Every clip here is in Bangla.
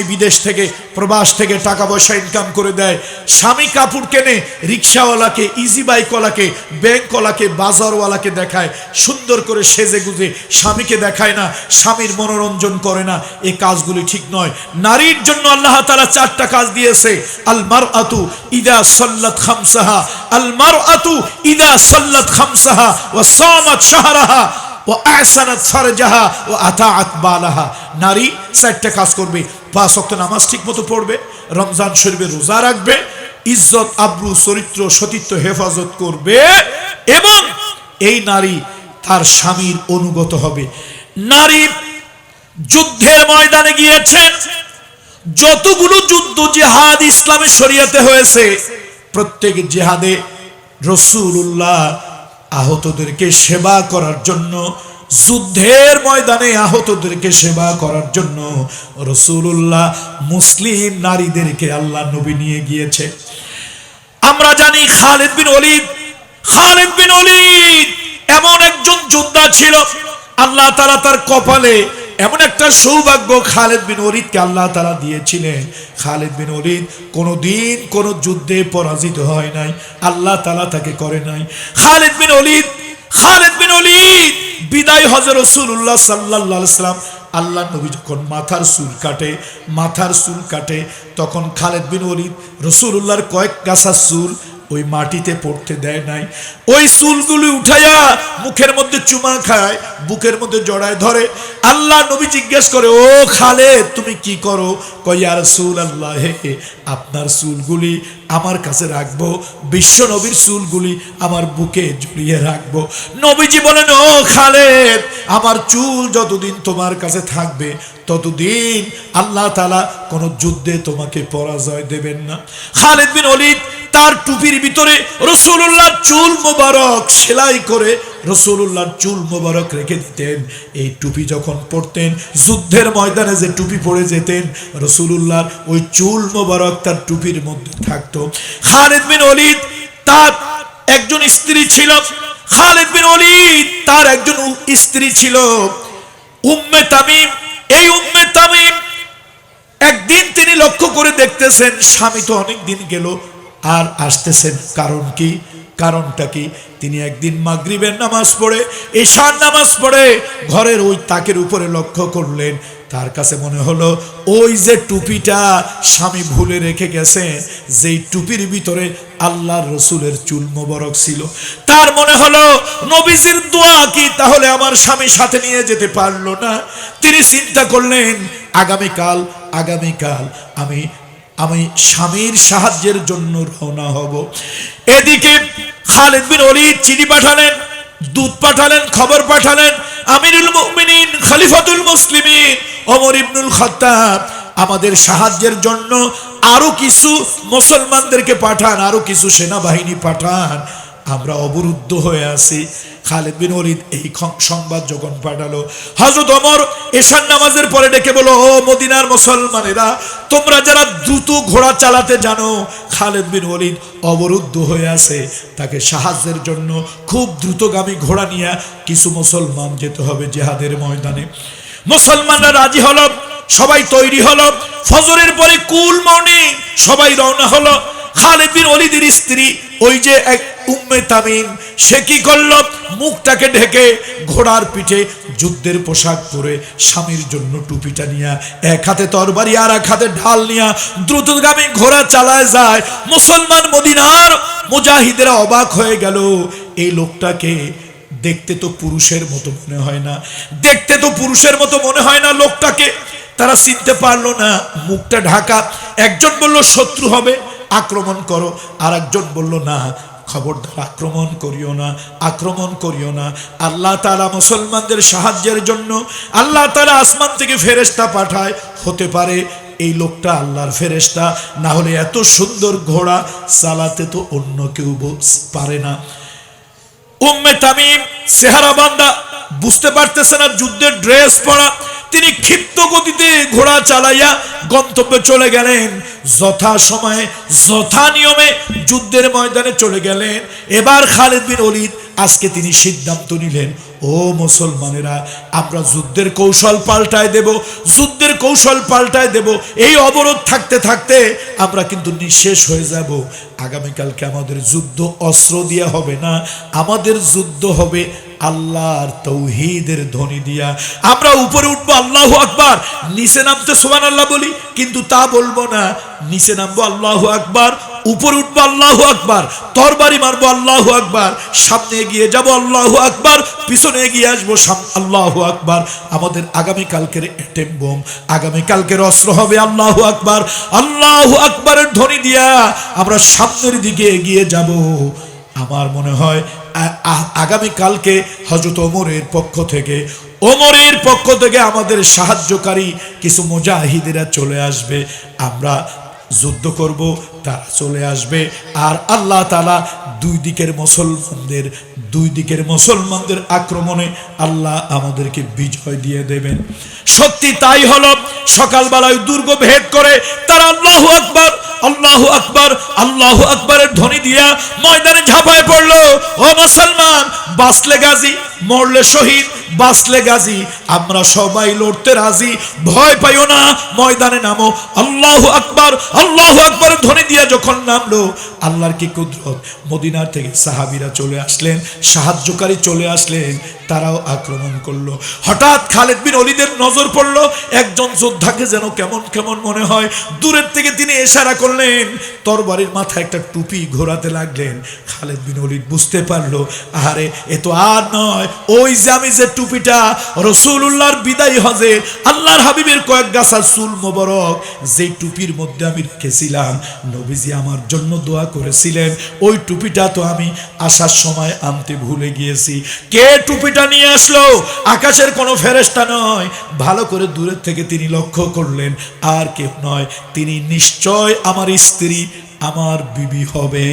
স্বামী বিদেশ থেকে, প্রবাস থেকে টাকা পয়সা ইনকাম করে দেয়। স্বামী কাপড় কেনে রিক্সাওয়ালাকে ইজি বাইকওয়ালাকে ব্যাংকওয়ালাকে বাজারওয়ালাকে দেখায়। সুন্দর করে সেজে গুজে স্বামীকে দেখায় না, স্বামীর মনোরঞ্জন করে না। এই কাজগুলি ঠিক নয়। নারীর জন্য আল্লাহ তালা চারটা কাজ দিয়েছে। আল মার আতু ইদা সল্লত খামসাহা আল মার আতু ইদা সল্লত খামসাহা ও সামাত শাহরাহা ও আহসানাত ফারজাহা ও আতাআত বালাহা। নারী চারটা কাজ করবে। পাঁচ ওয়াক্ত নামাজ ঠিক মতো পড়বে, রমজান শরীফে রোজা রাখবে, ইজ্জত, আব্রু, চরিত্র, সতীত্ব হেফাজত করবে এবং এই নারী তার স্বামীর অনুগত হবে। নারী যুদ্ধের ময়দানে গিয়েছেন, যতগুলো যুদ্ধ জেহাদ ইসলামের শরিয়াতে হয়েছে, প্রত্যেক জেহাদে রসুল্লাহ আহতদেরকে সেবা করার জন্য যুদ্ধের ময়দানে আহতদেরকে সেবা করার জন্য রসুল্লাহ মুসলিম নারীদেরকে আল্লাহ নবী নিয়ে গিয়েছে। আমরা জানি খালেদ বিন অলিদ খালেদ বিন অলিদ এমন একজন যোদ্ধা ছিল, আল্লাহ তারা তার কপালে এমন একটা সৌভাগ্য খালেদ বিন অলিদকে আল্লাহ তারা দিয়েছিলেন। খালেদ বিন অলিদ কোনোদিন কোনো যুদ্ধে পরাজিত হয় নাই, আল্লাহ তালা তাকে করে নাই। খালেদ বিন অলিদ খালেদ বিন অলিদ বিদায় হজর রসুল্লাহ সাল্লাহ সাল্লাম, আল্লাহ নবী যখন মাথার চুল কাটে, মাথার চুল কাটে, তখন খালেদ বিন অলিদ রসুল্লাহর কয়েক গাছা চুল ওই মাটিতে পড়তে দেয় নাই। ওই চুলগুলি উঠাইয়া মুখের মধ্যে চুমা খায়, বুকের মধ্যে জড়ায় ধরে। আল্লাহ নবী জিজ্ঞেস করে, ও খালে তুমি কি করো? কয়ার চুল আল্লাহ হে আপনার চুলগুলি আমার কাছে রাখব। বিশ্ব নবীর চুলগুলি আমার বুকে জড়িয়ে রাখব। নবীজি বলেন, ও খালেদ, আমার চুল যতদিন তোমার কাছে থাকবে, ততদিন আল্লাহ তালা কোনো যুদ্ধে তোমাকে পরাজয় দেবেন না। খালেদ বিন অলিদ তার টুপির ভিতরে রসুল্লাহ চুল মোবারক সেলাই করে রসুল্লাহর চুল মোবারক রেখে দিতেন। এই টুপি যখন পরতেন, যুদ্ধের ময়দানে যে টুপি পরে যেতেন রসুল্লাহর ওই চুল মোবারক তার টুপির মধ্যে থাকতো। খালেদ বিন অলিদ তার একজন স্ত্রী ছিল। খালেদ বিন অলিদ তার একজন স্ত্রী ছিল। উম্মে তামিম, এই উম্মে তামিম একদিন তিনি লক্ষ্য করে দেখতেছেন, স্বামী তো অনেক দিন গেল আর আসতেছেন কারণ কি? কারণটা কি? তিনি একদিন মাগরিবের নামাজ পড়ে এশার নামাজ পড়ে, ঘরের ওই তাকের উপরে লক্ষ্য করলেন। তার কাছে মনে হলো, ওই যে টুপিটা স্বামী ভুলে রেখে গেছে যেই টুপির ভিতরে আল্লাহর রসুলের চুল মোবারক ছিল। তার মনে হলো, নবীজির দোয়া কি? তাহলে আমার স্বামী সাথে নিয়ে যেতে পারল না। তিনি চিন্তা করলেন, আগামীকাল আগামীকাল আমি আমি স্বামীর সাহায্যের জন্য রওনা হব। এদিকে খালেদ বিন অলিদ চিঠি পাঠালেন, দুধ পাঠালেন, খবর পাঠালেন, আমিরুল মুমিনিন, খলিফাতুল মুসলিমিন অমর ইবনুল খাত্তাব। আমাদের সাহায্যের জন্য আরও কিছু মুসলমানদেরকে পাঠান, আরও কিছু সেনাবাহিনী পাঠান। আমরা অবরুদ্ধ হয়ে আছি। খালেদ বিন ওলিদ এই সংবাদ যখন পাঠালো হজরত অমর এশার নামাজের পরে ডেকে বলো ও মদিনার মুসলমানেরা, তোমরা যারা দ্রুত ঘোড়া চালাতে জানো, খালেদ বিন ওলিদ অবরুদ্ধ হয়ে আছে। তাকে সাহায্যের জন্য খুব দ্রুতগামী ঘোড়া নিয়ে কিছু মুসলমান যেতে হবে জেহাদের ময়দানে। মুসলমানরা রাজি হলো, সবাই তৈরি হলো, ফজরের পরে কুল মর্নিং সবাই রওনা হলো। খালেদ বিন অলিদের স্ত্রী, ওই যে এক উম্মে তামিম, সে কি করল? মুখটাকে ঢেকে ঘোড়ার পিঠে যুদ্ধের পোশাক পরে স্বামীর জন্য টুপিটা নিয়া, এক হাতে তরবারি আর এক হাতে ঢাল নিয়া দ্রুতগামী ঘোড়া চালায় যায়। মুসলমান মদিনার মুজাহিদেরা অবাক হয়ে গেল, এই লোকটাকে দেখতে তো পুরুষের মতো মনে হয় না। দেখতে তো পুরুষের মতো মনে হয় না লোকটাকে। তারা চিনতে পারল না, মুখটা ঢাকা। একজন বলল, শত্রু হবে, আক্রমণ করো। আর একজন বলল, না খবরদার আক্রমণ করিও না, আক্রমণ করিও না। আল্লাহ তালা মুসলমানদের সাহায্যের জন্য আল্লাহ তালা আসমান থেকে ফেরেস্তা পাঠায়। হতে পারে এই লোকটা আল্লাহর ফেরেস্তা না হলে এত সুন্দর ঘোড়া চালাতে তো অন্য কেউ পারে না। উম্মে তামিম সেহারা বান্দা, বুঝতে পারতেছে না যুদ্ধের ড্রেস পরা। তিনি ক্ষিপ্ত গতিতে ঘোড়া চালাইয়া গন্তব্যে চলে গেলেন। যথা সময়ে, যথা নিয়মে যুদ্ধের ময়দানে চলে গেলেন। এবার খালেদ বিন অলিদ আজকে তিনি সিদ্ধান্ত নিলেন, ও মুসলমানেরা, আমরা যুদ্ধের কৌশল পাল্টায় দেব, যুদ্ধের কৌশল পাল্টায় দেব, এই অবরোধ থাকতে থাকতে আমরা কিন্তু নিঃশেষ হয়ে যাব। আগামীকালকে আমাদের যুদ্ধ অস্ত্র দিয়ে হবে না, আমাদের যুদ্ধ হবে আল্লাহর তৌহিদের ধ্বনি দিয়া আমরা উপরে উঠবো, আল্লাহ আকবার। নিচে নামতে সোমান আল্লাহ বলি, কিন্তু তা বলব না। নিচে নামবো, আল্লাহ আকবার। উপরে উঠবো, আল্লাহ আকবার। তরবারি মারবো, আল্লাহ আকবার। সামনে এগিয়ে যাব, আল্লাহ আকবার। পিছনে এগিয়ে আসব আল্লাহ আকবার। আমাদের আগামী কালকের এটেম বোম, আগামী কালকের অস্ত্র হবে আল্লাহ আকবার। আল্লাহ আকবারের ধ্বনি দিয়া আমরা সামনের দিকে এগিয়ে যাব। আমার মনে হয় আগামী কালকে হজরত ওমরের পক্ষ থেকে। ওমরের পক্ষ থেকে আমাদের সাহায্যকারী কিছু মুজাহিদেরা চলে আসবে। আমরা যুদ্ধ করব, তারা চলে আসবে। আর আল্লাহ তালা দুই দিকের মুসলমানদের, দুই দিকের মুসলমানদের আক্রমণে আল্লাহ আমাদেরকে বিজয় দিয়ে দেবেন। সত্যি তাই হলো, সকালবেলায় দুর্গ ভেদ করে তারা আল্লাহ আকবর আল্লাহ আকবর, আল্লাহ আকবরের ধ্বনি দিয়া ময়দানে ঝাঁপায় পড়ল। ও মুসলমান বাসলে গাজী মরলে শহীদ বাসলে গাজী। আমরা সবাই লড়তে রাজি। ভয় পাইও না, ময়দানে নামো। আল্লাহ আকবর আল্লাহ আকবর ধ্বনি দিয়া যখন নামলো, আল্লাহর কি কুদরত? মদিনার থেকে সাহাবিরা চলে আসলেন, সাহায্যকারী চলে আসলেন, তারাও আক্রমণ করল। হঠাৎ খালেদ বিন অলিদের নজর পড়ল, একজন যোদ্ধাকে যেন কেমন কেমন মনে হয়, দূরের থেকে তিনি এশারা করলেন, তরবারির মাথায় একটা টুপি ঘোরাতে লাগলেন। খালেদ বিন অলিদ বুঝতে পারল আরে এ তো আর নয় ওই যে আমি যে টুপিটা রসুল্লাহর বিদায় হজে আল্লাহর হাবিবের কয়েক গাছা চুল মোবারক যে টুপির মধ্যে আমি রেখেছিলাম, নবীজি আমার জন্য দোয়া করেছিলেন, ওই টুপিটা তো আমি আসার সময় আনতে ভুলে গিয়েছি। কে টুপিটা নিয়ে আসলো? আকাশের কোনো ফেরেস্তা নয়। ভালো করে দূরের থেকে তিনি লক্ষ্য করলেন, আর কেউ নয়। তিনি নিশ্চয় আমার স্ত্রী আমার বিবি হবে।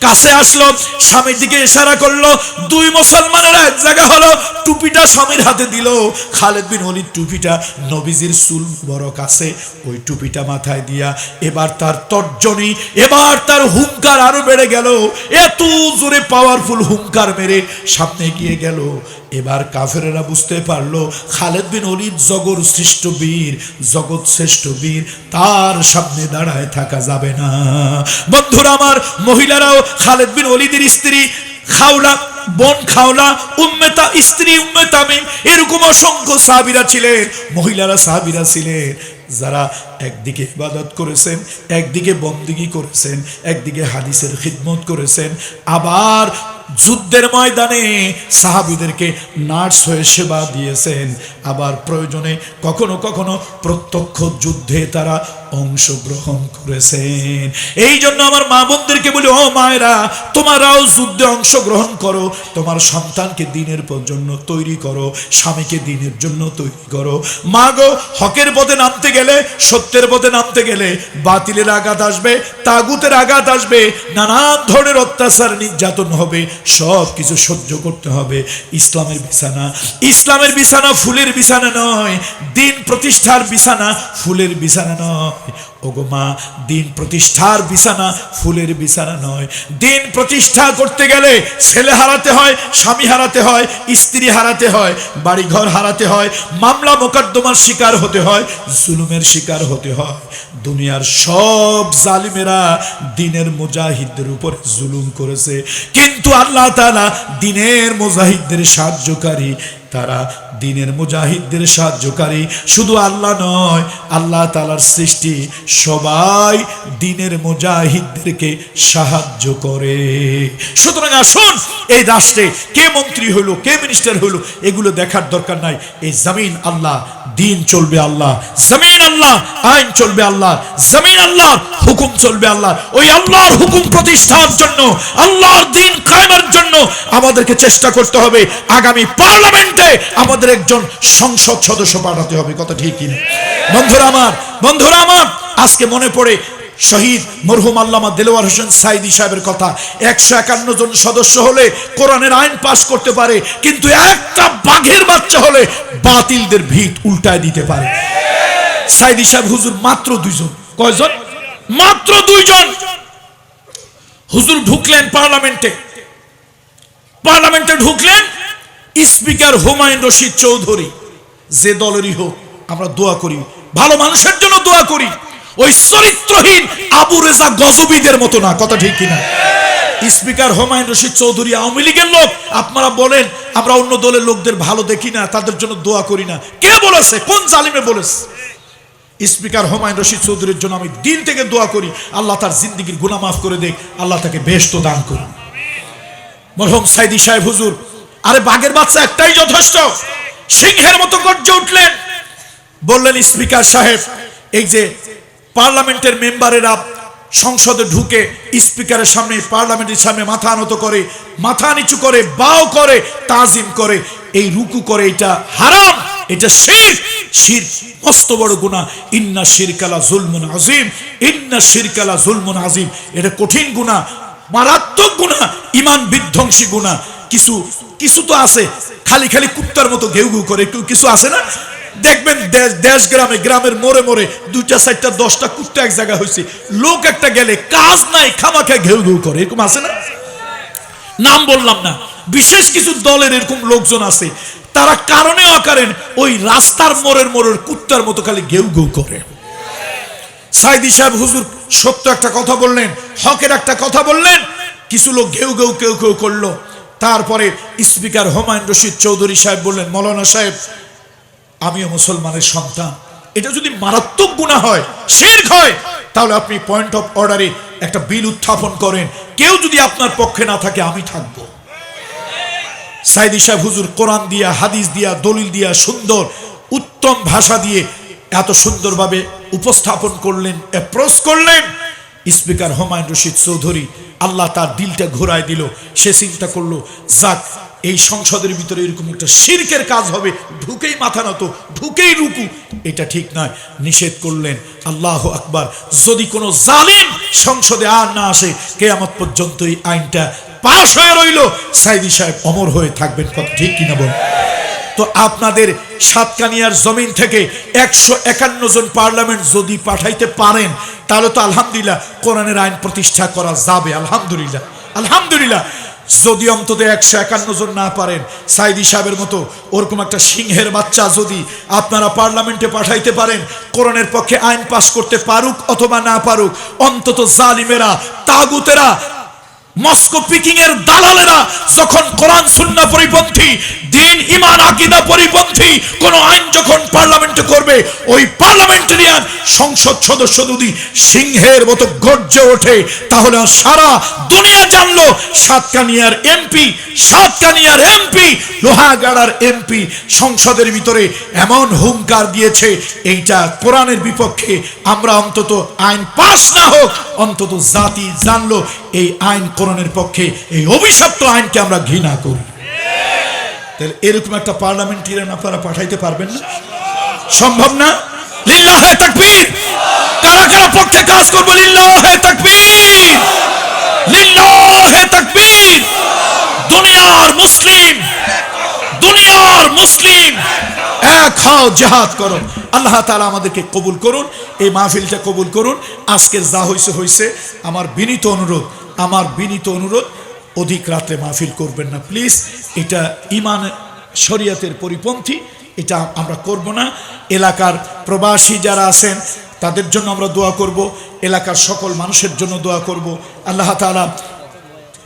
কাছে আসলো, স্বামীর দিকে ইশারা করল, দুই মুসলমানের এক জায়গা হলো, টুপিটা স্বামীর হাতে দিল। খালেদ বিন অলির টুপিটা নবীজির চুল বড় কাছে, ওই টুপিটা মাথায় দিয়া এবার তার তর্জনী, এবার তার হুঙ্কার আরও বেড়ে গেল। এত জোরে পাওয়ারফুল হুঙ্কার মেরে সামনে গিয়ে গেল। এবার কাফেরেরা বুঝতে পারল, খালেদ বিন অলিদ জগর শ্রেষ্ঠ বীর, জগৎ শ্রেষ্ঠ বীর, তার সামনে দাঁড়ায় থাকা যাবে না। বন্ধুরা আমার, মহিলারাও খালেদ বিন অলিদের স্ত্রী, খাওলা, বন খাওলা, উম্মেতা স্ত্রী উম্মেতামিম এরকম অসংখ্য সাহাবিরা ছিলেন। মহিলারা সাহাবিরা ছিলেন যারা একদিকে ইবাদত করেছেন, একদিকে বন্দিগি করেছেন, একদিকে হাদিসের খিদমত করেছেন। আবার যুদ্ধের ময়দানে সাহাবিদেরকে নার্স হয়ে সেবা দিয়েছেন। আবার প্রয়োজনে কখনো কখনো প্রত্যক্ষ যুদ্ধে তারা অংশগ্রহণ করেছেন। এই জন্য আমার মা বোনদেরকে বলি, ও মায়েরা, তোমারাও যুদ্ধে অংশগ্রহণ করো। তোমার সন্তানকে দিনের জন্য তৈরি করো, স্বামীকে দিনের জন্য তৈরি করো। মা গো, হকের পথে নামতে গেলে, সত্যের পথে নামতে গেলে বাতিলের আঘাত আসবে, তাগুতের আঘাত আসবে, নানান ধরনের অত্যাচার নির্যাতন হবে। সব কিছু সহ্য করতে হবে। ইসলামের বিছানা। ইসলামের বিছানা ফুলের বিছানা নয়। দিন প্রতিষ্ঠার বিছানা ফুলের বিছানা নয়। ওগো মা, দিন প্রতিষ্ঠার বিছানা ফুলের বিছানা নয়। দিন প্রতিষ্ঠা করতে গেলে ছেলে হারাতে হয়, স্বামী হারাতে হয়, স্ত্রী হারাতে হয়, বাড়িঘর হারাতে হয়, মামলা মোকদ্দমার শিকার হতে হয়, জুলুমের শিকার হতে হয়। দুনিয়ার সব জালিমেরা দিনের মুজাহিদদের উপর জুলুম করেছে। কিন্তু আল্লাহ তালা দিনের মুজাহিদদের সাহায্যকারী তারা দিনের মুজাহিদদের সাহায্যকারী। শুধু আল্লাহ নয়, আল্লাহ তালার সৃষ্টি সবাই দিনের মুজাহিদদেরকে সাহায্য করে। সুতরাং আসুন, এই রাষ্ট্রে কে মন্ত্রী হইল, কে মিনিস্টার হইল, এগুলো দেখার দরকার নাই। এই জমিন আল্লাহ, দিন চলবে আল্লাহ, জমিন আল্লাহ, আইন চলবে আল্লাহ, জমিন আল্লাহ, হুকুম চলবে আল্লাহ। ওই আল্লাহর হুকুম প্রতিষ্ঠার জন্য, আল্লাহর দিন কায়েমের জন্য আমাদেরকে চেষ্টা করতে হবে। আগামী পার্লামেন্টে আমাদের একজন সংসদ সদস্য পাঠাতে হবে, কথা ঠিক কিনা? বন্ধুরা আমার বন্ধুরা আমার, আজকে মনে পড়ে শহীদ মরহুম আল্লামা দেলোয়ার হোসেন সাইদি সাহেবের কথা। একশো একান্ন জন সদস্য হলে কোরআনের আইন পাশ করতে পারে, কিন্তু একটা বাঘের বাচ্চা হলে বাতিলদের ভিত উল্টায় দিতে পারে। সাইদি সাহেব হুজুর মাত্র দুইজন। কয়জন? মাত্র দুইজন। হুজুর ঢুকলেন পার্লামেন্টে। পার্লামেন্টে ঢুকলেন স্পিকার হুমায়ুন রশিদ চৌধুরী, যে দলেরই হোক, আমরা দোয়া করি। ভালো মানুষের জন্য দোয়া করি। ওই চরিত্রহীন আবু রেজা গজবিদের মতো না, কথা ঠিক কিনা? স্পিকার হুমায়ুন রশিদ চৌধুরী আওয়ামী লীগের লোক, আপনারা বলেন, আমরা অন্য দলের লোকদের ভালো দেখি না, তাদের জন্য দোয়া করি না। কে বলেছে? কোন জালিমে বলেছে? স্পিকার হুমায়ুন রশিদ চৌধুরীর জন্য আমি দিন থেকে দোয়া করি, আল্লাহ তার জিন্দগির গুনাহ মাফ করে দেখ, আল্লাহ তাকে বেশ তো দান করুন। মরহম সাইদি সাহেব হুজুর আরে বাঘের বাচ্চা একটাই যথেষ্ট। সিংহের মতো গর্জে উঠলেন। বললেন, স্পিকার সাহেব, এই যে পার্লামেন্টের মেম্বারেরা সংসদে ঢুকে স্পিকারের সামনে, পার্লামেন্টের সামনে মাথা নত করে, মাথা নিচু করে, বাও করে, তাজিম করে, এই রুকু করে এটা হারাম, এটা শির। শির মস্ত বড় গুনাহ। ইন্না শিরকালা জুলমুন আজিম ইন্না শিরকালা জুলমুন আজিম এটা কঠিন গুনাহ, মারাত্মক গুনাহ, ইমান বিধ্বংসী গুনাহ। কিছু কিছু তো আছে। খালি খালি কুত্তার মতো ঘেউ ঘেউ করে একটু কিছু আছে না? দেখবেন দেশ দেশ গ্রামে, গ্রামের মোড়ে মোড়ে দুইটা, চারটা, দশটা কুত্তা এক জায়গা হয়েছে। লোক একটা গেলে কাজ নাই, খামাখা ঘেউ ঘেউ করে। এরকম আছে না? নাম বললাম না। বিশেষ কিছু দলের এরকম লোকজন আছে। তারা কারণে অকারেন ওই রাস্তার মোড়ের মোড়ের কুত্তার মতো খালি ঘেউ ঘেউ করে। সাইদি সাহেব হুজুর সত্য একটা কথা বললেন, হকের একটা কথা বললেন। কিছু লোক ঘেউ ঘেউ কেউ কেউ করল। তারপরে স্পিকার হুমায়ুন রশিদ চৌধুরী সাহেব বললেন, মৌলানা সাহেব, আমিও মুসলমানের সন্তান। এটা যদি মারাত্মক গুণা হয়, শির্ক হয়, তাহলে আপনি পয়েন্ট অফ অর্ডারে একটা বিল উত্থাপন করেন। কেউ যদি আপনার পক্ষে না থাকে, আমি থাকব। সাইদি সাহেব, হুজুর, কোরআন দিয়া, হাদিস দিয়া, দলিল দিয়া সুন্দর, উত্তম ভাষা দিয়ে এত সুন্দরভাবে উপস্থাপন করলেন অ্যাপ্রোচ করলেন। স্পিকার হুমায়ুন রশিদ চৌধুরী আল্লাহ তার দিলটা ঘোরায় দিল। সে চিন্তা করল, যাক, এই সংসদের ভিতরে এরকম একটা শিরকের কাজ হবে, ঢুকেই মাথা নত, ঢুকেই রুকু। এটা ঠিক নয়। নিষেধ করলেন, আল্লাহ আকবার। যদি কোনো জালিম সংসদে আর না আসে, কেয়ামত পর্যন্ত এই আইনটা পাশ হয়ে রইল। সাইদি সাহেব অমর হয়ে থাকবেন। কথা ঠিক কিনা বল তো আপনাদের সাতকানিয়ার জমিন থেকে একশো একান্ন জন পার্লামেন্ট যদি পাঠাইতে পারেন, তাহলে তো আলহামদুলিল্লাহ কোরআনের আইন প্রতিষ্ঠা করা যাবে, আলহামদুলিল্লাহ আলহামদুলিল্লাহ। যদি অন্তত একশো একান্ন জন না পারেন, সাইদি সাহেবের মতো ওরকম একটা সিংহের বাচ্চা যদি আপনারা পার্লামেন্টে পাঠাইতে পারেন, কোরআনের পক্ষে আইন পাশ করতে পারুক অথবা না পারুক, অন্তত জালিমেরা, তাগুতেরা মস্কো পিকিং এর দালালেরা যখন কোরআন, সুন্না পরিপন্থী, দিন ইমান আকিদা পরিপন্থী, কোন আইন যখন পার্লামেন্টে করবে, ওই পার্লামেন্টারিয়ান সংসদ সদস্য যদি সিংহের মতো গর্জে ওঠে, তাহলে সারা দুনিয়া জানলো সাতকানিয়ার এমপি সাতকানিয়ার এমপি, লোহাগাড়ার এমপি, সংসদের ভিতরে এমন হুঙ্কার দিয়েছে, এইটা কোরআনের বিপক্ষে আমরা অন্তত আইন পাশ না হোক, অন্তত জাতি জানলো, এই আইন কোরআনের পক্ষে এই অভিশপ্ত আইনকে আমরা ঘৃণা করি। তাহলে এরকম একটা পার্লামেন্টারিয়ান আপনারা পাঠাইতে পারবেন না? সম্ভব না? কারা কারা পক্ষে কাজ করব? দুনিয়ার মুসলিম! দুনিয়ার মুসলিম! এক হও জেহাদ করো আল্লাহ তাআলা আমাদেরকে কবুল করুন। এই মাহফিলটা কবুল করুন। আজকে যা হয়েছে হয়েছে আমার বিনীত অনুরোধ আমার বিনীত অনুরোধ, অধিক রাত্রে মাহফিল করবেন না, প্লিজ। এটা ইমান শরিয়াতের পরিপন্থী, এটা আমরা করব না। এলাকার প্রবাসী যারা আছেন, তাদের জন্য আমরা দোয়া করব। এলাকার সকল মানুষের জন্য দোয়া করব। আল্লাহ তালা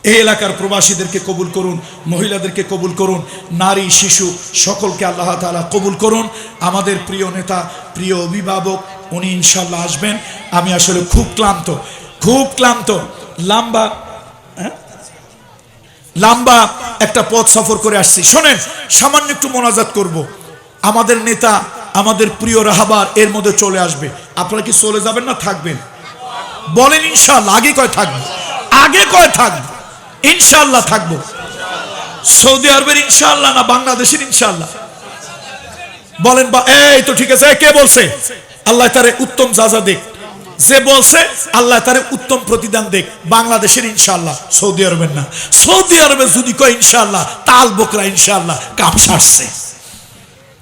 এই এলাকার প্রবাসীদেরকে কবুল করুন, মহিলাদেরকে কবুল করুন, নারী, শিশু, সকলকে আল্লাহ তাআলা কবুল করুন। আমাদের প্রিয় নেতা, প্রিয় অভিভাবক, উনি ইনশাল্লাহ আসবেন। আমি আসলে খুব ক্লান্ত খুব ক্লান্ত। লম্বা হ্যাঁ? লম্বা একটা পথ সফর করে আসছি। শোনেন, সামান্য একটু মোনাজাত করব। আমাদের নেতা, আমাদের প্রিয় রাহাবার এর মধ্যে চলে আসবে। আপনারা কি চলে যাবেন না থাকবেন? বলেন ইনশাল্লাহ আগে কয় থাকব? আগে কয় থাকব? ইনশাল্লাহ থাকব। সৌদি আরবের ইনশাল্লাহ না বাংলাদেশের ইনশাল্লাহ বলেন বা এই তো ঠিক আছে কে বলছে? আল্লাহ তারে উত্তম যাজা দেখ। যে বলছে, আল্লাহ তারে উত্তম প্রতিদান দেখ, বাংলাদেশের ইনশাল্লাহ সৌদি আরবের না। সৌদি আরবে যদি কয় ইনশাল্লাহ তাল বোকরা ইনশাল্লাহ কাম সারছে।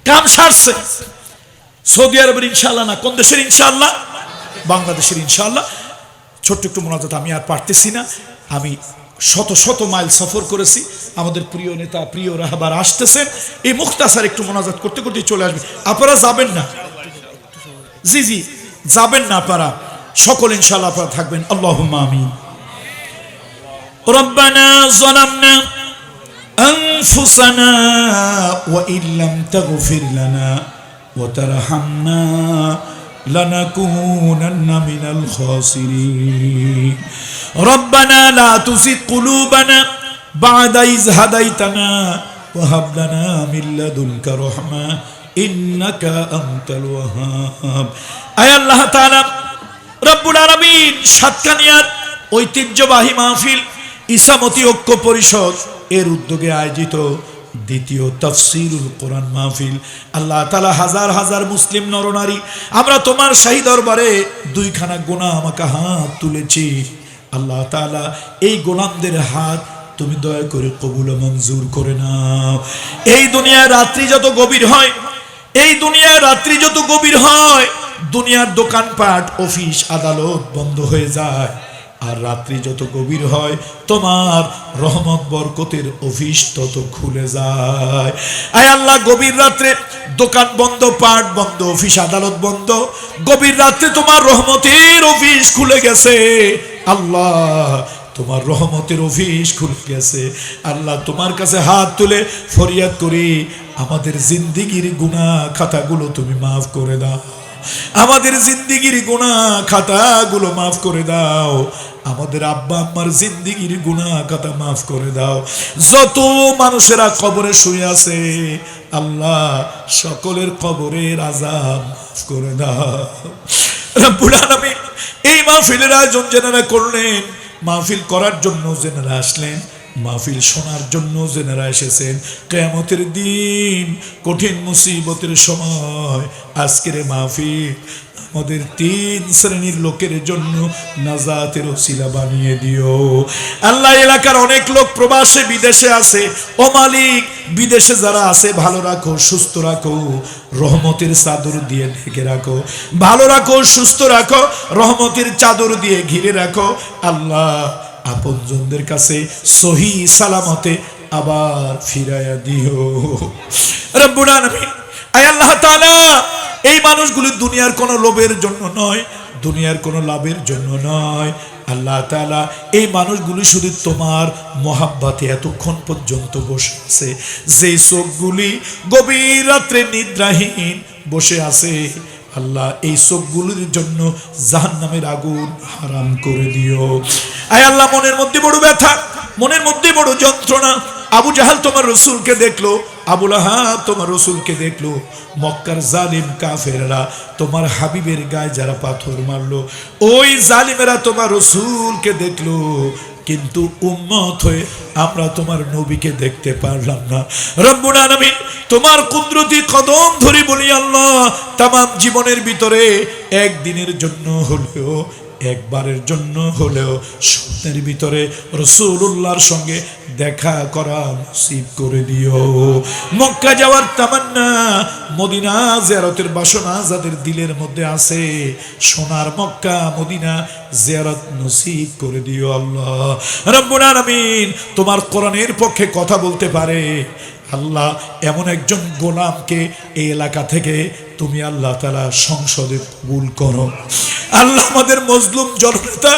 কাম সারছে। সৌদি আরবের ইনশাল্লাহ না, কোন দেশের ইনশাল্লাহ বাংলাদেশের ইনশাল্লাহ ছোট্ট একটু মোনাজাত আমি আর পারতেছি না। আমি শত শত মাইল সফর করেছি। আমাদের প্রিয় নেতা, প্রিয় রাহবার আসতেছেন। এই মুখতাসার একটু মোনাজাত করতে করতে চলে আসবে। আপনারা যাবেন না? জি জি, যাবেন না আপনারা। সকল ইনশাল্লাহ আপনারা থাকবেন আল্লাহ আমিন ربنا ظلمنا أنفسنا وإن لم تغفر لنا وترحمنا لنكونن من الخاسرين ربنا لا تزغ قلوبنا بعد إذ هديتنا وهب لنا من لدنك رحمة إنك أنت الوهاب أي الله تعالى রব্বুল আলমিন সাতকানিয়ার ঐতিহ্যবাহী মাহফিল ইসামতি ঐক্য পরিষদ এর উদ্যোগে আয়োজিত দ্বিতীয় তফসিরুল কোরআন মাহফিল। আল্লাহ তালা হাজার হাজার মুসলিম নরনারী, আমরা তোমার শাহী দরবারে দুইখানা গোনা আমাকে হাত তুলেছি। আল্লাহ তালা এই গোলামদের হাত তুমি দয়া করে কবুল মঞ্জুর করে নাও। এই দুনিয়ার রাত্রি যত গভীর হয়, এই দুনিয়ার রাত্রি যত গভীর হয় দুনিয়ার দোকানপাট অফিস, আদালত বন্ধ হয়ে যায়। আর রাত্রি যত গভীর হয়, তোমার রহমত, বরকতের অফিস তত খুলে যায়। আয় আল্লাহ, গভীর রাত্রে দোকান বন্ধ, পাট বন্ধ, অফিস, আদালত বন্ধ। গভীর রাত্রে তোমার রহমতের অফিস খুলে গেছে। আল্লাহ, তোমার রহমতের অফিস খুলে গেছে। আল্লাহ, তোমার কাছে হাত তুলে ফরিয়াদ করি, আমাদের জিন্দিগির গুণা খাতাগুলো তুমি মাফ করে দাও। আমাদের জিন্দিগির গুণা খাতাগুলো মাফ করে দাও। আমাদের আব্বা আম্মার জিন্দিগির গুণা খাতা মাফ করে দাও। যত মানুষেরা কবরে শুয়ে আছে, আল্লাহ সকলের কবরের আজাব মাফ করে দাও। এই মাহফিলের আয়োজন যেনারা করলেন, মাহফিল করার জন্য যেনারা আসলেন মাহফিল শোনার জন্য যেনারা এসেছেন। কেয়ামতের দিন, কঠিন মুসিবতের সময়, আজকের মাহফিল আমাদের তিন শ্রেণির লোকের জন্য নাজাতের ওসিলা বানিয়ে দিও। আল্লাহ এলাকার অনেক লোক প্রবাসে, বিদেশে আছে। ও মালিক, বিদেশে যারা আছে, ভালো রাখো, সুস্থ রাখো, রহমতের চাদর দিয়ে ঢেকে রাখো। ভালো রাখো, সুস্থ রাখো, রহমতের চাদর দিয়ে ঘিরে রাখো। আল্লাহ আপনজনদের কাছে সহি সালামতে আবার ফিরাইয়া দিও। এই মানুষগুলি দুনিয়ার কোনো লোভের জন্য নয়, দুনিয়ার কোনো লাভের জন্য নয়। আল্লাহ তালা এই মানুষগুলি শুধু তোমার মহাব্বাতে এতক্ষণ পর্যন্ত বসে আছে যে চোখগুলি গভীর রাত্রে নিদ্রাহীন বসে আছে। আল্লাহ, এই চোখগুলির জন্য জাহান নামের আগুন হারাম করে দিও। আয় আল্লাহ, মনের মধ্যে বড় ব্যথা, মনের মধ্যে বড় যন্ত্রণা। আবু জাহাল তোমার রসুলকে দেখল আবুল আহাব তোমার রসুলকে দেখল। মক্কার জালিম কাফেররা তোমার হাবিবের গায়ে যারা পাথর মারলো, ওই জালিমেরা তোমার রসুলকে দেখল। কিন্তু উম্মত হয়ে আমরা তোমার নবীকে দেখতে পারলাম না। রব্বুল আলামিন, তোমার কুদরতি কদম ধরি বলি, আল্লাহ তাম জীবনের ভিতরে একদিনের জন্য হলেও একবারের জন্য হলেও স্বপ্নের ভিতরে রসুল্লাহর সঙ্গে দেখা করা নসিব করে দিও। মক্কা যাওয়ার তামান্না, মদিনা জিয়ারতের বাসনা যাদের দিলের মধ্যে আছে, সোনার মক্কা, মদিনা জিয়ারত নসিব করে দিও আল্লাহ। রব্বুল আলামিন তোমার কোরআনের পক্ষে কথা বলতে পারে। আল্লাহ এমন একজন গোলামকে এই এলাকা থেকে তুমি আল্লাহ তালা সংসদে কবুল করো। আল্লাহ আমাদের মজলুম জননেতা,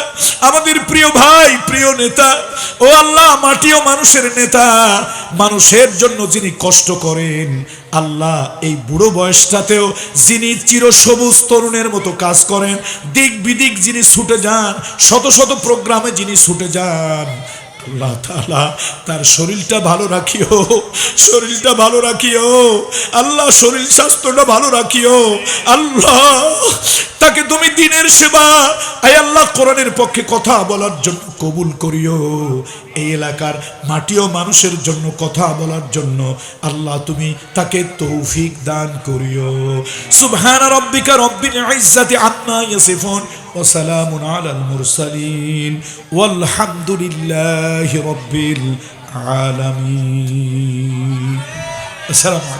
আমাদের প্রিয় ভাই, প্রিয় নেতা, ও আল্লাহ মাটি ও মানুষের নেতা, মানুষের জন্য যিনি কষ্ট করেন, আল্লাহ এই বুড়ো বয়সটাতেও যিনি চিরসবুজ তরুণের মতো কাজ করেন, দিক বিদিক যিনি ছুটে যান, শত শত প্রোগ্রামে যিনি ছুটে যান আল্লাহ তাআলা তার শরীরটা ভালো রাখিও, শরীরটা ভালো রাখিও, আল্লাহ শরীর স্বাস্থ্যটা ভালো রাখিও, আল্লাহ তাকে তুমি দিনের সেবা, আয় আল্লাহ কোরআনের পক্ষে কথা বলার জন্য কবুল করিও। এই এলাকার মাটি ও মানুষের জন্য কথা বলার জন্য আল্লাহ তুমি তাকে তৌফিক দান করিও। সুবহান রব্বিকা রব্বিল ইজ্জাতি আম্মা ইয়াসিফুন। وسلام على المرسلين والحمد لله رب العالمين. السلام عليكم.